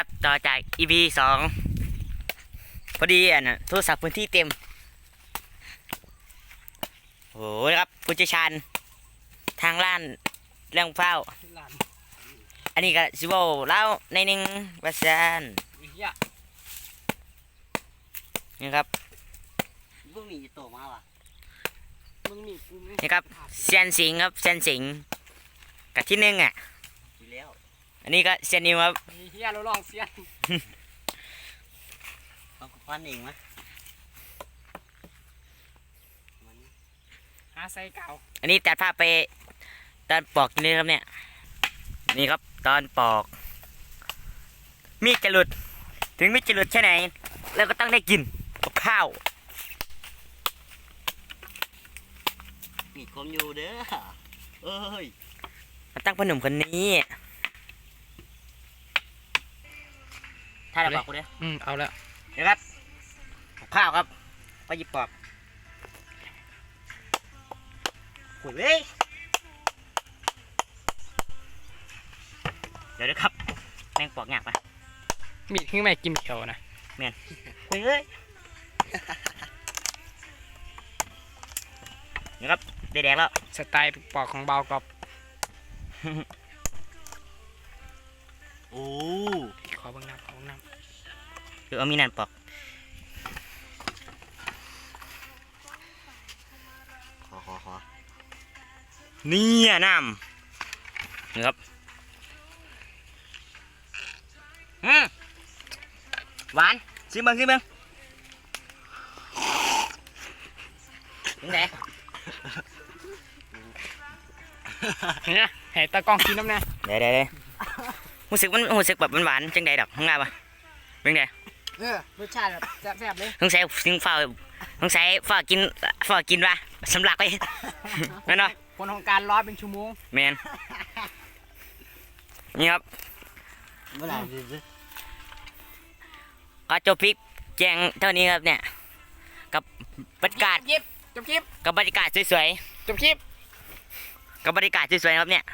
ครับต่อจาก EP สองพอดีอะนะโทรศัพท์พื้นที่เต็มโอ้โหนะครับผู้เชี่ยวชาญทางล้านเรื่องเฝ้าหลานอันนี้ก็สิเวาเล่าในหนึ่งว่าซันเฮียนี่ครับพวกนี้จะโตมาว่ะมึงนี่กูไม่นี่ครับเซียนสิงห์ครับเซียนสิงห์กับที่หนึ่งอะอยู่แล้ว อันนี้ก็เซียนนิวครับเฮียเราลองเสียนเอาพันเองไหมมันหาใส่เก่า อันนี้ตัดภาพไปตอนปอกกินเลยครับเนี่ย นี่ครับตอนปอก มีดจะหลุด ถึงมีดจะหลุดแค่ไหนแล้วก็ต้องได้กินกับข้าวมีคมอยู่เด้อเอ้ยมาตั้งพอหนุ่มคนนี้ ถ้าเราบอกกูเด้ออืมเอาแล้วเดี๋ยวครับกับข้าวครับไปหยิบปอกหุยเว้ยเดี๋ยวนะครับ แมงปอกหยากปะมีดขึ้นไม่กินเขียวนะเฮ้ยเฮ้ยนี่ครับได้แดงแล้ว สไตล์ปอกของเบากรอบโอ้ ขอเบังน้ำขอเบังน้หรือเอามีนันปอก ขอขอขอนี่อะน้ำนี่ครับอืมหวานซิมเบิงซิมเบิงยังไงำเนี่ยให้ตากล้องกินน้ำแน่เดี๋ยวเดี๋ยวเดี๋ยว รู้สึกมันรู้สึกแบบมันหวานจังใดดอกข้างหน้าปะเป็นไงเออรสชาติแบบแซ่บๆเลยต้องใช้ซึ่งฝ้าต้องใช้ฝ้ากินฝ้ากินวะสำลักไปแม่นเนาะผลของการร้อนเป็นชั่วโมงแมนนี่ครับเมื่อไหร่จะซื้อก็จบพริกแจงเท่านี้ครับเนี่ย กับบรรยากาศยิบจบคลิปกับบรรยากาศสวยจบคลิปๆกับบรรยากาศสวยๆครับเนี่ย